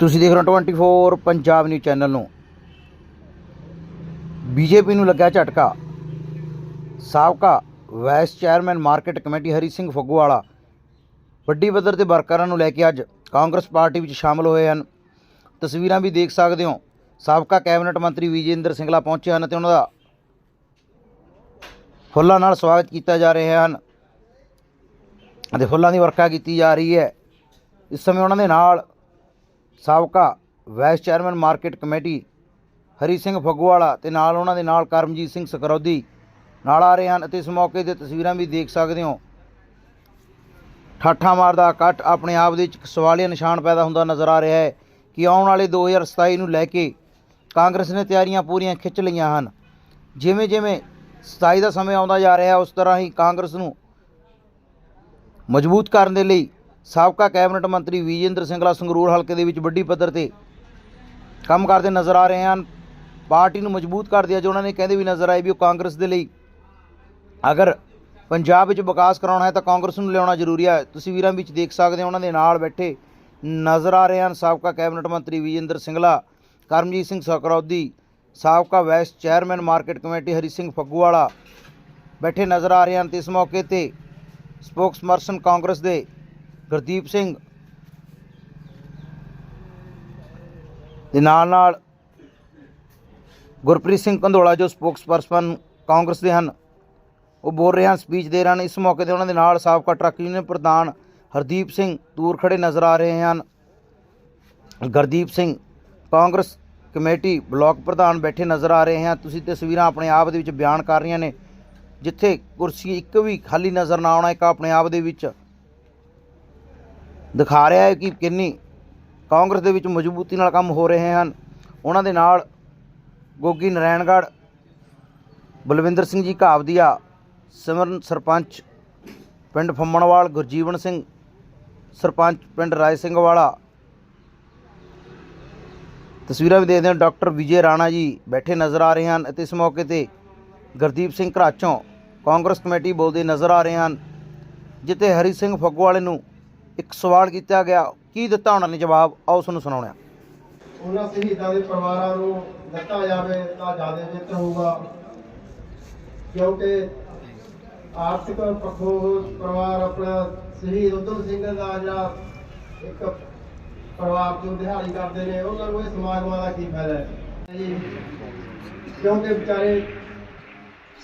ਤੁਸੀਂ ਦੇਖ ਰਹੇ ਹੋ 24 ਪੰਜਾਬ ਨਿਊਜ਼ ਚੈਨਲ ਨੂੰ। ਬੀਜੇਪੀ ਨੂੰ ਲੱਗਾ ਝਟਕਾ। ਸਾਬਕਾ vice chairman market committee Hari Singh Phagguwala ਵੱਡੀ ਪੱਧਰ ਤੇ ਵਰਕਰਾਂ ਨੂੰ ਲੈ ਕੇ ਅੱਜ ਕਾਂਗਰਸ ਪਾਰਟੀ ਵਿੱਚ ਸ਼ਾਮਲ ਹੋਏ ਹਨ। ਤਸਵੀਰਾਂ ਵੀ ਦੇਖ ਸਕਦੇ ਹੋ। ਸਾਬਕਾ ਕੈਬਨਿਟ ਮੰਤਰੀ ਵਿਜੇਂਦਰ ਸਿੰਗਲਾ ਪਹੁੰਚੇ ਹਨ ਤੇ ਉਹਨਾਂ ਦਾ ਫੁੱਲਾਂ ਨਾਲ ਸਵਾਗਤ ਕੀਤਾ ਜਾ ਰਿਹਾ ਹਨ। ਅਤੇ ਫੁੱਲਾਂ ਦੀ ਵਰਖਾ ਕੀਤੀ ਜਾ ਰਹੀ ਹੈ। ਇਸ ਸਮੇਂ ਉਹਨਾਂ ਦੇ ਨਾਲ ਸਾਬਕਾ vice chairman market committee Hari Singh Phagwala ਤੇ ਨਾਲ ਉਹਨਾਂ ਦੇ ਨਾਲ ਕਰਮਜੀਤ ਸਿੰਘ ਸਕਰੌਦੀ ਨਾਲ ਆ ਰਹੇ ਹਨ ਅਤੇ ਇਸ ਮੌਕੇ ਤੇ ਤਸਵੀਰਾਂ ਵੀ ਦੇਖ ਸਕਦੇ ਹੋ। ਠਾਠਾ ਮਾਰਦਾ ਇਕੱਠ ਆਪਣੇ ਆਪ ਦੇ ਵਿੱਚ ਇੱਕ ਸਵਾਲੀਆ ਨਿਸ਼ਾਨ ਪੈਦਾ ਹੁੰਦਾ ਨਜ਼ਰ ਆ ਰਿਹਾ ਹੈ ਕਿ ਆਉਣ ਵਾਲੇ 2027 ਨੂੰ ਲੈ ਕੇ ਕਾਂਗਰਸ ਨੇ ਤਿਆਰੀਆਂ ਪੂਰੀਆਂ ਖਿੱਚ ਲਈਆਂ ਹਨ। ਜਿਵੇਂ ਜਿਵੇਂ 27 ਦਾ ਸਮੇਂ ਆਉਂਦਾ ਜਾ ਰਿਹਾ ਉਸ ਤਰ੍ਹਾਂ ਹੀ ਕਾਂਗਰਸ ਨੂੰ ਮਜ਼ਬੂਤ ਕਰਨ ਦੇ ਲਈ ਸਾਬਕਾ ਕੈਬਨਿਟ ਮੰਤਰੀ ਵਿਜੇਂਦਰ ਸਿੰਗਲਾ ਸੰਗਰੂਰ ਹਲਕੇ ਦੇ ਵਿੱਚ ਵੱਡੀ ਪੱਧਰ ਤੇ ਕੰਮ ਕਰਦੇ ਨਜ਼ਰ ਆ ਰਹੇ ਹਨ। ਪਾਰਟੀ ਨੂੰ ਮਜ਼ਬੂਤ ਕਰਦੇ ਅੱਜ ਉਹਨਾਂ ਨੇ, ਕਹਿੰਦੇ ਵੀ ਨਜ਼ਰ ਆਏ ਵੀ ਉਹ ਕਾਂਗਰਸ ਦੇ ਲਈ। ਅਗਰ ਪੰਜਾਬ ਵਿੱਚ ਵਿਕਾਸ ਕਰਾਉਣਾ ਹੈ ਤਾਂ ਕਾਂਗਰਸ ਨੂੰ ਲਿਆਉਣਾ ਜ਼ਰੂਰੀ ਹੈ। ਤਸਵੀਰਾਂ ਵਿੱਚ ਦੇਖ ਸਕਦੇ ਹੋ ਉਹਨਾਂ ਦੇ ਨਾਲ ਬੈਠੇ ਨਜ਼ਰ ਆ ਰਹੇ ਹਨ ਸਾਬਕਾ ਕੈਬਨਿਟ ਮੰਤਰੀ ਵਿਜੇਂਦਰ ਸਿੰਗਲਾ, ਕਰਮਜੀਤ ਸਿੰਘ ਸਕਰੌਦੀ, ਸਾਬਕਾ vice chairman market committee Hari Singh Phagguwala ਬੈਠੇ ਨਜ਼ਰ ਆ ਰਹੇ ਹਨ। ਤੇ ਇਸ ਮੌਕੇ ਤੇ ਸਪੋਕਸਪਰਸਨ ਕਾਂਗਰਸ ਦੇ ਗੁਰਦੀਪ ਸਿੰਘ। ਦੇ ਨਾਲ ਨਾਲ ਗੁਰਪ੍ਰੀਤ ਸਿੰਘ ਕੰਧੋਲਾ ਜੋ ਸਪੋਕਸਪਰਸਨ ਕਾਂਗਰਸ ਦੇ ਹਨ, ਉਹ ਬੋਲ ਰਹੇ ਹਨ ਸਪੀਚ ਦੇ ਰਹੇ ਹਨ। ਇਸ ਮੌਕੇ ਤੇ ਉਹਨਾਂ ਦੇ ਨਾਲ ਸਾਬਕਾ ਟਰੱਕ ਯੂਨੀਅਨ ਪ੍ਰਧਾਨ ਹਰਦੀਪ ਸਿੰਘ ਦੂਰ ਖੜੇ ਨਜ਼ਰ ਆ ਰਹੇ ਹਨ। ਗੁਰਦੀਪ ਸਿੰਘ, ਕਾਂਗਰਸ ਕਮੇਟੀ ਬਲਾਕ ਪ੍ਰਧਾਨ ਬੈਠੇ ਨਜ਼ਰ ਆ ਰਹੇ ਹਨ। ਤੁਸੀਂ ਤਸਵੀਰਾਂ ਆਪਣੇ ਆਪ ਦੇ ਵਿੱਚ ਬਿਆਨ ਕਰ ਰਹੀਆਂ ਨੇ, ਜਿੱਥੇ ਕੁਰਸੀ ਇੱਕ ਵੀ ਖਾਲੀ ਨਜ਼ਰ ਨਾ ਆਉਣਾ, ਇੱਕ ਆਪਣੇ ਆਪ ਦੇ ਵਿੱਚ ਦਿਖਾ ਰਿਹਾ ਹੈ ਕਿ ਕਿੰਨੀ ਕਾਂਗਰਸ ਦੇ ਵਿੱਚ ਮਜ਼ਬੂਤੀ ਨਾਲ ਕੰਮ ਹੋ ਰਹੇ ਹਨ। ਉਹਨਾਂ ਦੇ ਨਾਲ ਗੋਗੀ ਨਰੈਣਗੜ੍ਹ ਬਲਵਿੰਦਰ ਸਿੰਘ ਜੀ ਘਾਵਦੀਆ, ਸਿਮਰਨ ਸਰਪੰਚ ਪਿੰਡ ਫੰਮਣਵਾਲ, ਗੁਰਜੀਵਨ ਸਿੰਘ ਸਰਪੰਚ ਪਿੰਡ ਰਾਏ ਸਿੰਘ ਵਾਲਾ। ਤਸਵੀਰਾਂ ਵੀ ਦੇਖਦੇ ਹਾਂ। ਡਾਕਟਰ ਵਿਜੇ ਰਾਣਾ ਜੀ ਬੈਠੇ ਨਜ਼ਰ ਆ ਰਹੇ ਹਨ ਅਤੇ ਇਸ ਮੌਕੇ ਤੇ ਗੁਰਦੀਪ ਸਿੰਘ ਘਰਾਚੋਂ ਕਾਂਗਰਸ ਕਮੇਟੀ ਬੋਲਦੇ ਨਜ਼ਰ ਆ ਰਹੇ ਹਨ, ਜਿੱਥੇ ਹਰੀ ਸਿੰਘ ਫੱਗੂਵਾਲੇ ਨੂੰ ਇੱਕ ਸਵਾਲ ਕੀਤਾ ਗਿਆ, ਕੀ ਦਿੱਤਾ ਉਹਨਾਂ ਨੇ ਜਵਾਬ? ਆਓ ਤੁਹਾਨੂੰ ਸੁਣਾਉਣਾ ਉਹਨਾਂ ਸ਼ਹੀਦਾਂ ਦੇ ਪਰਿਵਾਰਾਂ ਨੂੰ ਦਿੱਤਾ ਜਾਵੇ ਤਾਂ ਜ਼ਿਆਦਾ ਬਿਹਤਰ ਹੋਊਗਾ। ਕਿਉਂਕਿ ਆਰਥਿਕ ਪੱਖੋਂ ਪਰਿਵਾਰ ਆਪਣਾ ਸ਼ਹੀਦ ਉਧਮ ਸਿੰਘ ਦਾ ਜਿਹੜਾ ਇੱਕ ਪਰਿਵਾਰ ਤੋਂ ਦਿਹਾੜੀ ਕਰਦੇ ਨੇ, ਉਹਨਾਂ ਨੂੰ ਇਹ ਸਮਾਗਮਾਂ ਦਾ ਕੀ ਫਾਇਦਾ ਹੈ? ਜੀ, ਕਿਉਂਕਿ ਵਿਚਾਰੇ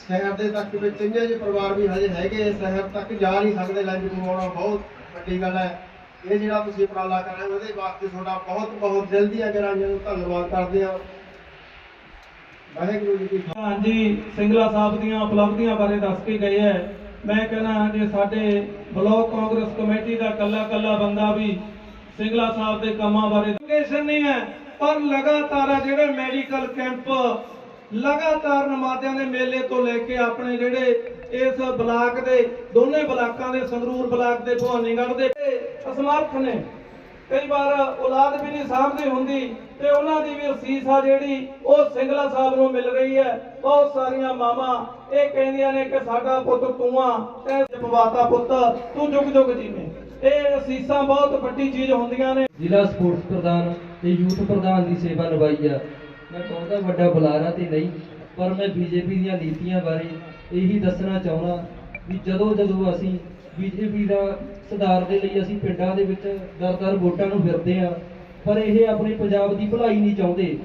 ਸ਼ਹਿਰ ਦੇ ਤੱਕ ਵਿੱਚ ਇੰਨੇ ਜਿਹੇ ਪਰਿਵਾਰ ਵੀ ਹਜੇ ਹੈਗੇ ਸ਼ਹਿਰ ਤੱਕ ਜਾ ਨਹੀਂ ਸਕਦੇ ਲੰਜ ਕਮਾਉਣਾ ਬਹੁਤ ਵੱਡੀ ਗੱਲ ਹੈ। ਇਹ ਜਿਹੜਾ ਤੁਸੀਂ ਉਪਰਾਲਾ ਕਰ ਰਹੇ ਹੋ, ਉਹਦੇ ਵਾਸਤੇ ਤੁਹਾਡਾ ਬਹੁਤ ਬਹੁਤ ਦਿਲ ਦੀਆਂ ਗਹਿਰਾਈਆਂ ਨੂੰ ਧੰਨਵਾਦ ਕਰਦੇ ਹਾਂ। ਵਾਹਿਗੁਰੂ ਜੀ ਕੀ ਖਾਲਸਾ ਹਾਂਜੀ, ਸਿੰਗਲਾ ਸਾਹਿਬ ਦੀਆਂ ਉਪਲਬਧੀਆਂ ਬਾਰੇ ਦੱਸ ਕੇ ਗਏ ਹੈ। ਮੈਂ ਕਹਿੰਦਾ ਜੇ ਸਾਡੇ ਬਲਾਕ ਕਾਂਗਰਸ ਕਮੇਟੀ ਦਾ ਕੱਲਾ ਕੱਲਾ ਬੰਦਾ ਵੀ ਸਿੰਗਲਾ ਸਾਹਿਬ ਦੇ ਕੰਮਾਂ ਬਾਰੇ ਲੋਕੇਸ਼ਨ ਨਹੀਂ ਹੈ, ਪਰ ਲਗਾਤਾਰ ਜਿਹੜੇ ਮੈਡੀਕਲ ਕੈਂਪ ਲਗਾਤਾਰ ਨਮਾਜ਼ਿਆਂ ਦੇ ਮੇਲੇ ਤੋਂ ਲੈ ਕੇ ਆਪਣੇ ਜਿਹੜੇ ਇਸ ਬਲਾਕ ਦੇ, ਦੋਨੇ ਬਲਾਕਾਂ ਦੇ, ਸੰਗਰੂਰ ਬਲਾਕ ਦੇ, ਭਵਾਨੀਗੜ੍ਹ ਦੇ। ਅਸਮਰਥ ਨੇ। ਕਈ ਵਾਰ ਔਲਾਦ ਵੀ ਨਹੀਂ ਸਾਹਮਣੇ ਹੁੰਦੀ ਤੇ ਉਹਨਾਂ ਦੀ ਵੀ ਅਸੀਸ ਆ ਜਿਹੜੀ ਉਹ ਸਿੰਗਲਾ ਸਾਹਿਬ ਨੂੰ ਮਿਲ ਰਹੀ ਹੈ। ਬਹੁਤ ਸਾਰੀਆਂ ਮਾਵਾਂ ਇਹ ਕਹਿੰਦੀਆਂ ਨੇ ਕਿ ਸਾਡਾ ਪੁੱਤ ਤੂੰ ਆ, ਤੇ ਜਪਵਾਤਾ ਪੁੱਤ, ਤੂੰ ਜੁਗ ਜੁਗ ਜੀਵੇਂ। ਇਹ ਅਸੀਸਾਂ ਬਹੁਤ ਵੱਡੀ ਚੀਜ਼ ਹੁੰਦੀਆਂ ਨੇ। ਜ਼ਿਲ੍ਹਾ ਸਪੋਰਟਸ ਪ੍ਰਧਾਨ ਤੇ ਯੂਥ ਪ੍ਰਧਾਨ ਦੀ ਸੇਵਾ ਨਿਭਾਈ ਆ। ਮੈਂ ਬਹੁਤਾ ਵੱਡਾ ਬੁਲਾਰਾ ਤੇ ਨਹੀਂ, ਪਰ ਮੈਂ ਬੀਜੇਪੀ ਦੀਆਂ ਨੀਤੀਆਂ ਬਾਰੇ ਇਹੀ ਦੱਸਣਾ ਚਾਹੁੰਦਾ ਵੀ ਜਦੋਂ ਜਦੋਂ ਅਸੀਂ ਬੀਜੇਪੀ ਦਾ ਸੁਧਾਰ ਦੇ ਲਈ ਅਸੀਂ ਪਿੰਡਾਂ ਦੇ ਵਿੱਚ ਦਰ-ਦਰ ਵੋਟਾਂ ਨੂੰ ਫਿਰਦੇ ਆ ਪਰ ਇਹ ਆਪਣੇ ਪੰਜਾਬ ਦੀ ਭਲਾਈ ਨਹੀਂ ਚਾਹੁੰਦੇ।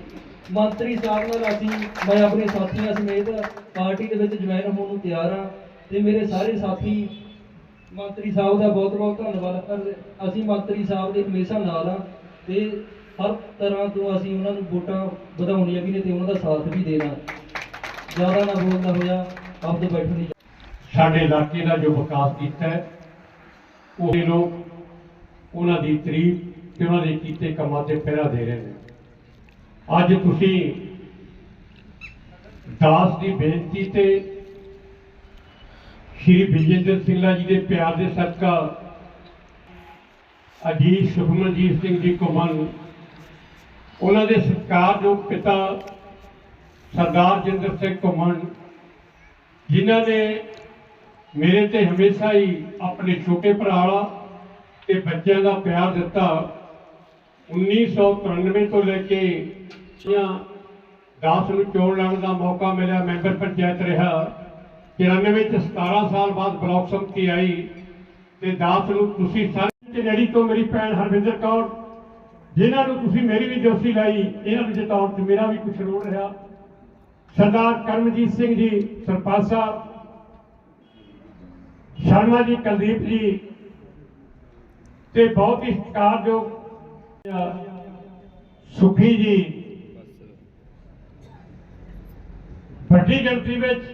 ਮੰਤਰੀ ਸਾਹਿਬ ਨਾਲ ਅਸੀਂ, ਮੈਂ ਆਪਣੇ ਸਾਥੀਆਂ ਸਮੇਤ ਪਾਰਟੀ ਦੇ ਵਿੱਚ ਜੁਆਇਨ ਹੋਣ ਨੂੰ ਤਿਆਰ ਆ ਤੇ ਮੇਰੇ ਸਾਰੇ ਸਾਥੀ ਮੰਤਰੀ ਸਾਹਿਬ ਦਾ ਬਹੁਤ ਬਹੁਤ ਧੰਨਵਾਦ। ਕਰ ਅਸੀਂ ਮੰਤਰੀ ਸਾਹਿਬ ਦੇ ਹਮੇਸ਼ਾ ਨਾਲ ਆ ਤੇ ਹਰ ਤਰ੍ਹਾਂ ਤੋਂ ਅਸੀਂ ਉਹਨਾਂ ਨੂੰ ਵੋਟਾਂ ਵਧਾਉਣੀਆਂ ਵੀ ਨੇ ਤੇ ਉਹਨਾਂ ਦਾ ਸਾਥ ਵੀ ਦੇਣਾ। ਜ਼ਿਆਦਾ ਨਾ ਬੋਲਦਾ ਹੋਇਆ ਆਪ ਬੈਠਣ ਦੀ ਸਾਡੇ ਇਲਾਕੇ ਦਾ ਜੋ ਵਿਕਾਸ ਕੀਤਾ ਹੈ, ਉਹ ਲੋਕ ਉਹਨਾਂ ਦੀ ਤਾਰੀਫ ਤੇ ਉਹਨਾਂ ਦੇ ਕੀਤੇ ਕੰਮਾਂ ਤੇ ਪਹਿਰਾ ਦੇ ਰਹੇ ਨੇ। ਅੱਜ ਤੁਸੀਂ ਦਾਸ ਦੀ ਬੇਨਤੀ ਤੇ ਸ਼੍ਰੀ ਵਿਜੇਂਦਰ ਸਿੰਘਲਾ ਜੀ ਦੇ ਪਿਆਰ ਦੇ ਸਦਕਾ ਅਜੀਤ ਸੁਖਮਨਜੀਤ ਸਿੰਘ ਜੀ ਘੁੰਮਣ ਉਹਨਾਂ ਦੇ ਸਤਿਕਾਰਯੋਗ ਪਿਤਾ ਸਰਦਾਰ ਜਿੰਦਰ ਸਿੰਘ ਘੁੰਮਣ ਜਿਨ੍ਹਾਂ ਨੇ ਮੇਰੇ ਤੇ ਹਮੇਸ਼ਾ ਹੀ ਆਪਣੇ ਛੋਟੇ ਭਰਾ ਵਾਲਾ ਤੇ ਬੱਚਿਆਂ ਦਾ ਪਿਆਰ ਦਿੱਤਾ 1993 ਤੋਂ ਲੈ ਕੇ ਜਾਂ 10 ਨੂੰ ਚੋਣ ਲੜਨ ਦਾ ਮੌਕਾ ਮਿਲਿਆ, ਮੈਂਬਰ ਪੰਚਾਇਤ ਰਿਹਾ। 94 ਚ 17 ਸਾਲ ਬਾਅਦ ਬਲਾਕ ਸੰਮਤੀ ਆਈ ਤੇ 10 ਨੂੰ ਤੁਸੀਂ ਸਾਰੇ ਜਿਹੜੀ ਤੋਂ ਮੇਰੀ ਭੈਣ ਹਰਵਿੰਦਰ ਕੌਰ, ਜਿਨ੍ਹਾਂ ਨੂੰ ਤੁਸੀਂ ਮੇਰੀ ਵੀ ਦੋਸਤੀ ਲਾਈ, ਇਹਨਾਂ ਨੂੰ ਜਿਤਾਉਣ 'ਚ ਮੇਰਾ ਵੀ ਕੁਝ ਰੋਲ ਰਿਹਾ। ਸਰਦਾਰ ਕਰਮਜੀਤ ਸਿੰਘ ਜੀ, ਸਰਪੰਚ ਸਾਹਿਬ, ਸ਼ਰਮਾ ਜੀ, ਕੁਲਦੀਪ ਜੀ, ਤੇ ਬਹੁਤ ਹੀ ਸਤਿਕਾਰਯੋਗ ਸੁਖੀ ਜੀ। ਵੱਡੀ ਗਿਣਤੀ ਵਿੱਚ